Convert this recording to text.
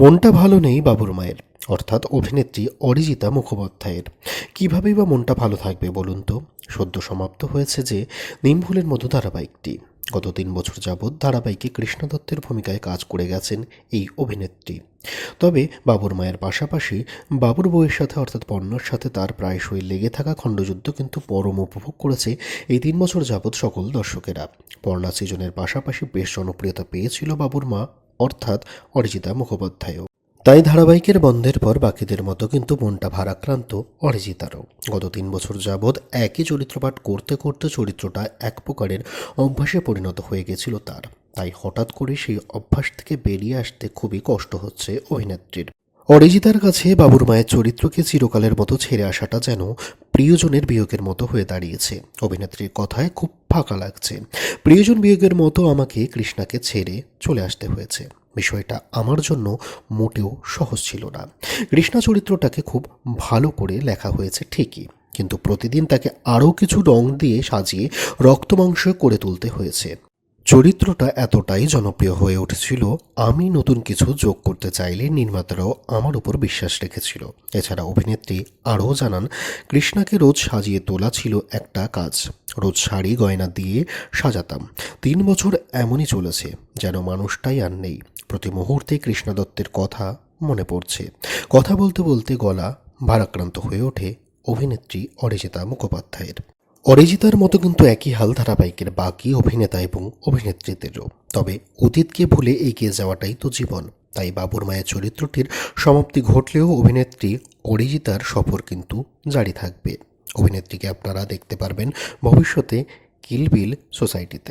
মনটা ভালো নেই বাবুর মায়ের। অর্থাৎ অভিনেত্রী অরিজিতা মুখোপাধ্যায়ের। কীভাবেই বা মনটা ভালো থাকবে বলুন তো? সদ্য সমাপ্ত হয়েছে যে নিমভুলের মতো ধারাবাহিকটি। গত তিন বছর যাবৎ ধারাবাহিকে কৃষ্ণ দত্তের ভূমিকায় কাজ করে গেছেন এই অভিনেত্রী। তবে বাবুর মায়ের পাশাপাশি বাবুর বউয়ের সাথে, অর্থাৎ পর্ণার সাথে তার প্রায়শই লেগে থাকা খণ্ডযুদ্ধ কিন্তু পরম উপভোগ করেছে এই তিন বছর যাবৎ সকল দর্শকেরা। পর্ণা সিজনের পাশাপাশি বেশ জনপ্রিয়তা পেয়েছিল বাবুর মা অর্থাৎ অরিজিতা মুখোপাধ্যায়ও। তাই ধারাবাহিকের বন্ধের পর বাকিদের মতো কিন্তু মনটা ভারাক্রান্ত অরিজিতারও। গত তিন বছর যাবৎ একই চরিত্রপাঠ করতে করতে চরিত্রটা এক প্রকারের অভ্যাসে পরিণত হয়ে গেছিল তার। তাই হঠাৎ করে সেই অভ্যাস থেকে বেরিয়ে আসতে খুবই কষ্ট হচ্ছে অভিনেত্রীর। অরিজিতার কাছে বাবুর মায়ের চরিত্রকে চিরকালের মতো ছেড়ে আসাটা যেন প্রিয়জনের বিয়োগের মতো হয়ে দাঁড়িয়েছে। অভিনেত্রীর কথায় খুব ফাঁকা লাগছে। প্রিয়জন বিয়োগের মতো আমাকে কৃষ্ণাকে ছেড়ে চলে আসতে হয়েছে। বিষয়টা আমার জন্য মোটেও সহজ ছিল না। কৃষ্ণা চরিত্রটাকে খুব ভালো করে লেখা হয়েছে ঠিকই, কিন্তু প্রতিদিন তাকে আরও কিছু রং দিয়ে সাজিয়ে রক্তমাংস করে তুলতে হয়েছে। চরিত্রটা এতটাই জনপ্রিয় হয়ে উঠেছিল, আমি নতুন কিছু যোগ করতে চাইলে নির্মাতারাও আমার উপর বিশ্বাস রেখেছিল। এছাড়া অভিনেত্রী আরও জানান, কৃষ্ণাকে রোজ সাজিয়ে তোলা ছিল একটা কাজ। রোজ শাড়ি, গয়না দিয়ে সাজাতাম। তিন বছর এমনই চলেছে যেন মানুষটাই আর নেই। প্রতি মুহূর্তে কৃষ্ণা দত্তের কথা মনে পড়ছে। কথা বলতে বলতে গলা ভারাক্রান্ত হয়ে ওঠে অভিনেত্রী অরিজিতা মুখোপাধ্যায়ের। অরিজিতার মতো কিন্তু একই হাল ধারাবাহিকের বাকি অভিনেতা এবং অভিনেত্রীদেরও তবে অতীতকে ভুলে এগিয়ে যাওয়াটাই তো জীবন। তাই বাবুর মায়ের চরিত্রটির সমাপ্তি ঘটলেও অভিনেত্রী অরিজিতার সফর কিন্তু জারি থাকবে। অভিনেত্রীকে আপনারা দেখতে পারবেন ভবিষ্যতে কিলবিল সোসাইটিতে।